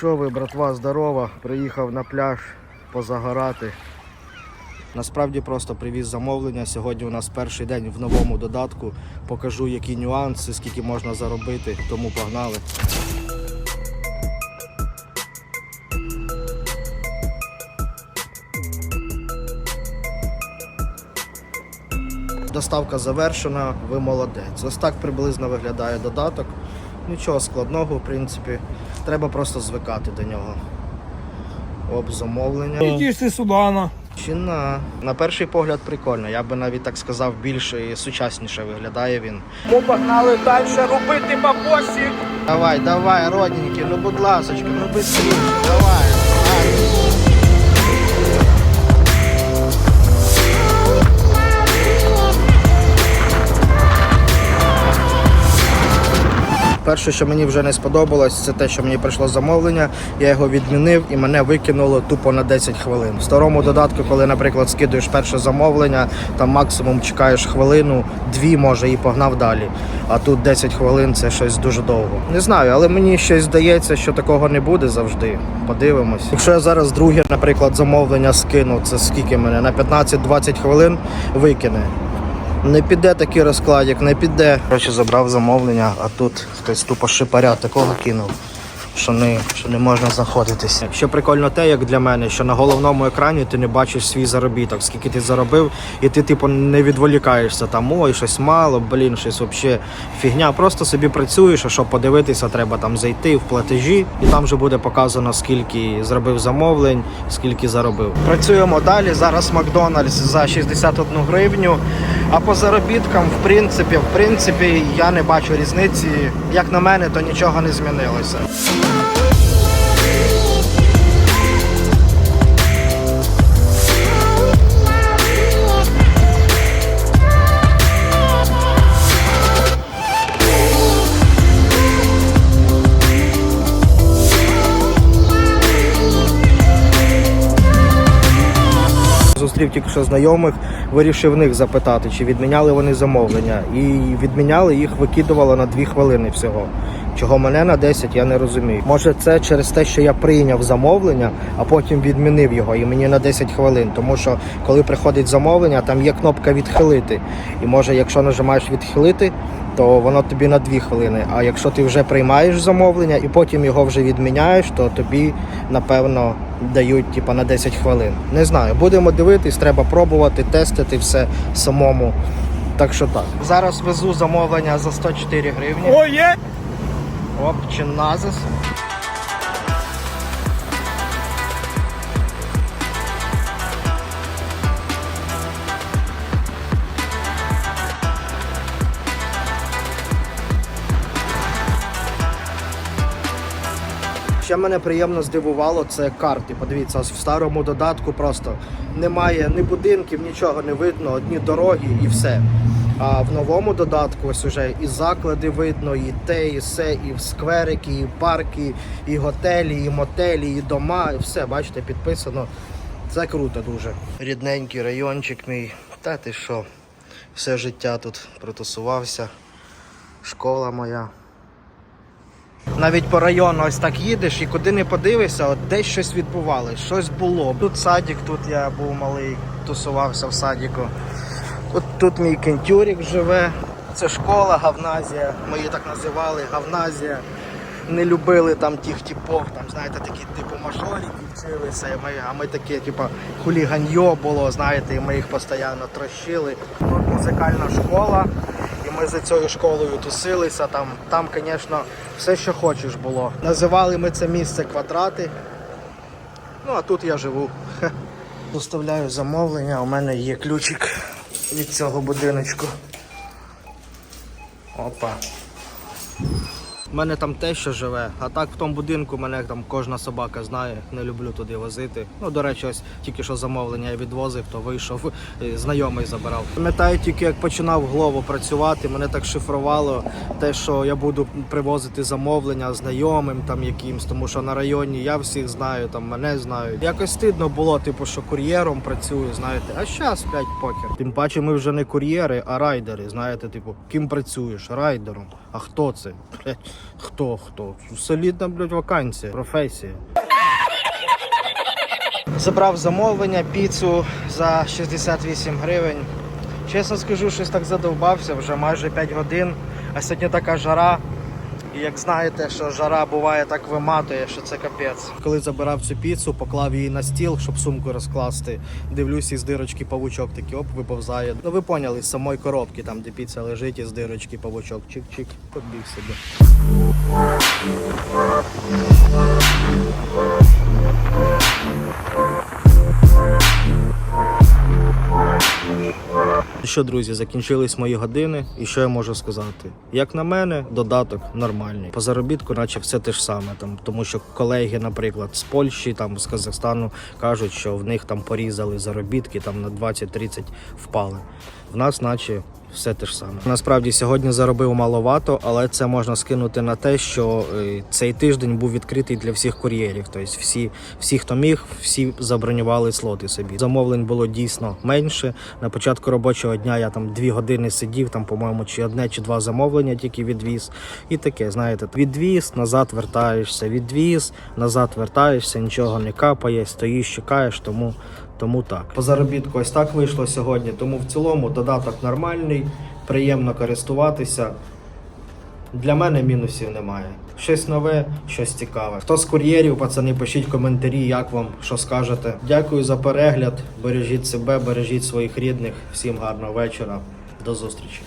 Що ви, братва, здорова? Приїхав на пляж позагорати. Насправді просто привіз замовлення. Сьогодні у нас перший день в новому додатку. Покажу, які нюанси, скільки можна заробити, тому погнали. Доставка завершена, ви молодець. Ось так приблизно виглядає додаток. Нічого складного, в принципі. Треба просто звикати до нього. Об замовлення. Іди ж ти Судана. на. На, перший погляд прикольно. Я би навіть так сказав, більше і сучасніше виглядає він. Ми погнали далі робити бабосів. Давай, давай, родненький, ну будь ласочка, ну быстрее, давай. давай. Перше, що мені вже не сподобалось, це те, що мені прийшло замовлення. Я його відмінив і мене викинуло тупо на 10 хвилин. В старому додатку, коли, наприклад, скидуєш перше замовлення, там максимум чекаєш хвилину, дві може і погнав далі. А тут 10 хвилин це щось дуже довго. Не знаю, але мені щось здається, що такого не буде завжди. Подивимось. Якщо я зараз друге, наприклад, замовлення скину, це скільки мене на 15-20 хвилин викине. Не піде такий розкладик, не піде. Коротше, забрав замовлення, а тут хтось тупо шипаря такого кинув, що не, що не можна заходитися. Що прикольно те, як для мене, що на головному екрані ти не бачиш свій заробіток, скільки ти заробив, і ти типу не відволікаєшся там, ой, щось мало, блін, щось взагалі фігня. Просто собі працюєш, а щоб подивитися, треба там зайти в платежі, і там вже буде показано, скільки зробив замовлень, скільки заробив. Працюємо далі. Зараз Макдональдс за 61 гривню. А по заробіткам, в принципі, в принципі, я не бачу різниці. Як на мене, то нічого не змінилося. Ooh. Зустрів тільки що знайомих, вирішив в них запитати, чи відміняли вони замовлення. І відміняли їх, викидувало на 2 хвилини всього. Чого мене на 10, я не розумію. Може, це через те, що я прийняв замовлення, а потім відмінив його, і мені на 10 хвилин. Тому що коли приходить замовлення, там є кнопка відхилити. І може, якщо нажимаєш відхилити, то воно тобі на 2 хвилини. А якщо ти вже приймаєш замовлення і потім його вже відміняєш, то тобі напевно дають типа на 10 хвилин. Не знаю, будемо дивитись, треба пробувати, тестити все самому. Так що так. Зараз везу замовлення за 104 гривні. ОЄ! Оп, Оп, чиназис. Ще мене приємно здивувало, це карти. Подивіться, в старому додатку просто немає ні будинків, нічого не видно, одні дороги і все. А в новому додатку ось уже і заклади видно, і те, і все, і скверики, і парки, і готелі, і мотелі, і дома, і все, бачите, підписано. Це круто дуже. Рідненький райончик мій. Та ти що? Все життя тут протусувався. Школа моя. Навіть по району ось так їдеш і куди не подивишся, от десь щось відбувалось, щось було. Тут садик, тут я був малий, тусувався в садіку. Тут, тут мій кентюрик живе. Це школа, гавназія. Ми її так називали, гавназія. Не любили там тих типов, там, знаєте, такі типу мажорики вчилися. І ми, а ми такі, типу, хуліганьо було, знаєте, і ми їх постійно трощили. Тут музикальна школа, ми за цією школою тусилися. Там, там, звісно, все, що хочеш було. Називали ми це місце квадрати. Ну, а тут я живу. Доставляю замовлення, у мене є ключик від цього будиночку. Опа. У мене там те, що живе, а так в тому будинку мене там кожна собака знає, не люблю туди возити. Ну, до речі, ось тільки що замовлення я відвозив, то вийшов, знайомий забирав. Пам'ятаю тільки, як починав в Глово працювати, мене так шифрувало те, що я буду привозити замовлення знайомим там якимсь, тому що на районі я всіх знаю, там мене знають. Якось стидно було, типу, що кур'єром працюю, знаєте, а зараз п'ять покер. Тим паче ми вже не кур'єри, а райдери. Знаєте, типу, ким працюєш? Райдером. А хто це? Блядь, хто хто? Солідна, блядь, вакансія, професія. Забрав замовлення, піцу за 68 гривень. Чесно скажу, щось так задовбався, вже майже 5 годин. А сьогодні така жара. І як знаєте, що жара буває так виматує, що це капець. Коли забирав цю піцу, поклав її на стіл, щоб сумку розкласти. Дивлюсь, із дирочки павучок такий оп, виповзає. Ну ви поняли, з самої коробки, там де піца лежить, із дирочки павучок. Чик-чик, побіг собі. Що, друзі, закінчились мої години, і що я можу сказати? Як на мене, додаток нормальний. По заробітку, наче все те ж саме. Там, тому що колеги, наприклад, з Польщі, там з Казахстану кажуть, що в них там порізали заробітки, там на 20-30 впали. В нас, наче. Все те ж саме. Насправді сьогодні заробив маловато, але це можна скинути на те, що е, цей тиждень був відкритий для всіх кур'єрів. Тобто всі, всі, хто міг, всі забронювали слоти собі. Замовлень було дійсно менше. На початку робочого дня я там дві години сидів, там, по-моєму, чи одне, чи два замовлення тільки відвіз. І таке, знаєте, відвіз, назад вертаєшся, відвіз, назад вертаєшся, нічого не капає, стоїш, чекаєш, тому. Тому так. По заробітку ось так вийшло сьогодні. Тому в цілому додаток нормальний, приємно користуватися. Для мене мінусів немає. Щось нове, щось цікаве. Хто з кур'єрів, пацани, пишіть коментарі, як вам, що скажете. Дякую за перегляд. Бережіть себе, бережіть своїх рідних. Всім гарного вечора. До зустрічі.